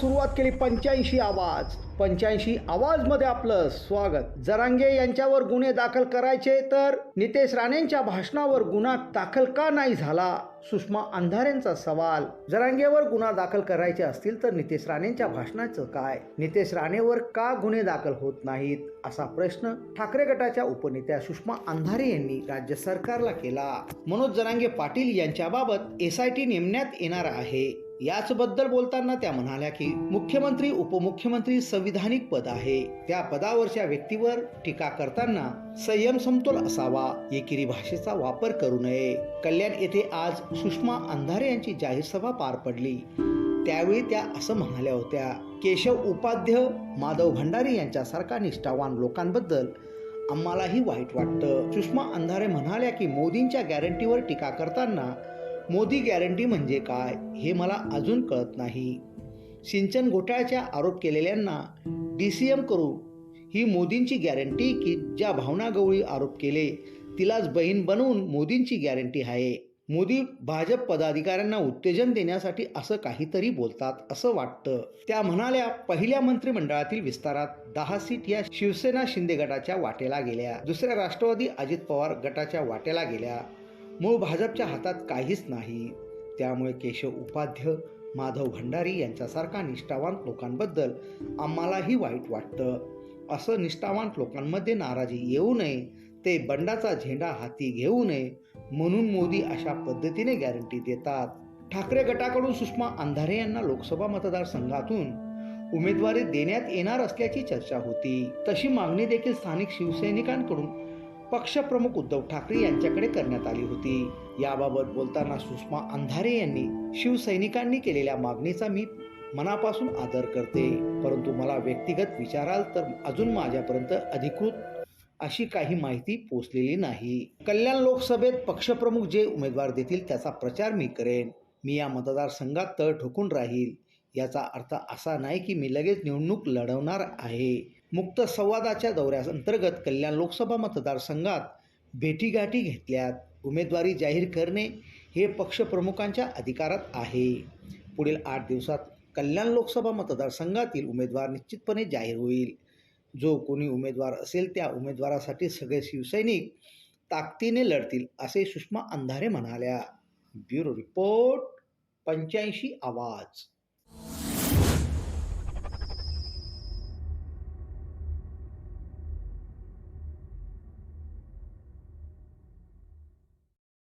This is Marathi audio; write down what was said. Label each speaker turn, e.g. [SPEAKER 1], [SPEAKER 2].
[SPEAKER 1] सुरुवात केली पंच्याऐंशी आवाज. पंच्याऐंशी आवाजमध्ये आपलं स्वागत. जरांगे यांच्यावर गुन्हे दाखल करायचे तर नितेश राणेंच्या भाषणावर गुन्हा दाखल का नाही झाला? सुषमा अंधारेंचा सवाल. जरांगेवर गुन्हा दाखल करायचे असतील तर नितेश राणेंच्या भाषणाचं काय? नितेश राणेवर का गुन्हे दाखल होत नाहीत? असा प्रश्न ठाकरे गटाच्या उपनेत्या सुषमा अंधारे यांनी राज्य सरकारला केला. मनोज जरांगे पाटील यांच्याबाबत एस आय टी नेमण्यात येणार आहे. याचबद्दल बोलताना त्या म्हणाल्या की मुख्यमंत्री उपमुख्यमंत्री संविधानिक पद आहे. त्या पदावरच्या व्यक्तीवर टीका करताना संयम समतोल असावा एकेरी भाषेचा वापर करू नये. कल्याण येथे आज सुषमा अंधारे यांची जाहीर सभा पार पडली. त्यावेळी त्या असं म्हणाल्या होत्या केशव उपाध्य माधव भंडारी यांच्यासारखा निष्ठावान लोकांबद्दल आम्हालाही वाईट वाटतं. सुषमा अंधारे म्हणाल्या की मोदींच्या गॅरंटीवर टीका करताना मोदी गॅरंटी म्हणजे काय हे मला अजून कळत नाही. सिंचन घोटाळ्याचा आरोप केलेल्यांना डी सी एम करू ही मोदींची गॅरंटी की ज्या भावना गवळी आरोप केले तिलाच बहीण बनवून मोदींची गॅरंटी आहे. मोदी भाजप पदाधिकाऱ्यांना उत्तेजन देण्यासाठी असं काहीतरी बोलतात असं वाटतं. त्या म्हणाल्या पहिल्या मंत्रिमंडळातील विस्तारात दहा सीट या शिवसेना शिंदे गटाच्या वाटेला गेल्या. दुसऱ्या राष्ट्रवादी अजित पवार गटाच्या वाटेला गेल्या. मूळ भाजपच्या हातात काहीच नाही. त्यामुळे केशव उपाध्य माधव भंडारी यांच्यासारखा निष्ठावान लोकांबद्दल आम्हालाही वाईट वाटतं. असं निष्ठावान लोकांमध्ये नाराजी येऊ नये ते बंडाचा झेंडा हाती घेऊ नये म्हणून मोदी अशा पद्धतीने गॅरंटी देतात. ठाकरे गटाकडून सुषमा अंधारे यांना लोकसभा मतदारसंघातून उमेदवारी देण्यात येणार असल्याची चर्चा होती. तशी मागणी देखील स्थानिक शिवसैनिकांकडून पक्षप्रमुख उद्धव ठाकरे यांच्याकडे करण्यात आली होती. याबाबत बोलताना सुषमा अंधारे यांनी शिवसैनिकांनी केलेल्या मागणीचा मी मनापासून आदर करते. परंतु मला व्यक्तिगत विचाराल तर अजून माझ्यापर्यंत अधिकृत अशी काही माहिती पोचलेली नाही. कल्याण लोकसभेत पक्षप्रमुख जे उमेदवार देतील त्याचा प्रचार मी करेन. मी या मतदारसंघात तळ ठोकून राहील. याचा अर्थ असा नाही की मी लगेच निवडणूक लढवणार आहे. मुक्त संवादाच्या दौऱ्याअंतर्गत कल्याण लोकसभा मतदारसंघात भेटीगाठी घेतल्यात. उमेदवारी जाहीर करणे हे पक्षप्रमुखांच्या अधिकारात आहे. पुढील आठ दिवसात कल्याण लोकसभा मतदारसंघातील उमेदवार निश्चितपणे जाहीर होईल. जो कोणी उमेदवार असेल त्या उमेदवारासाठी सगळे शिवसैनिक ताकदीने लढतील असे सुषमा अंधारे म्हणाल्या. ब्युरो रिपोर्ट पंच्याऐंशी आवाज.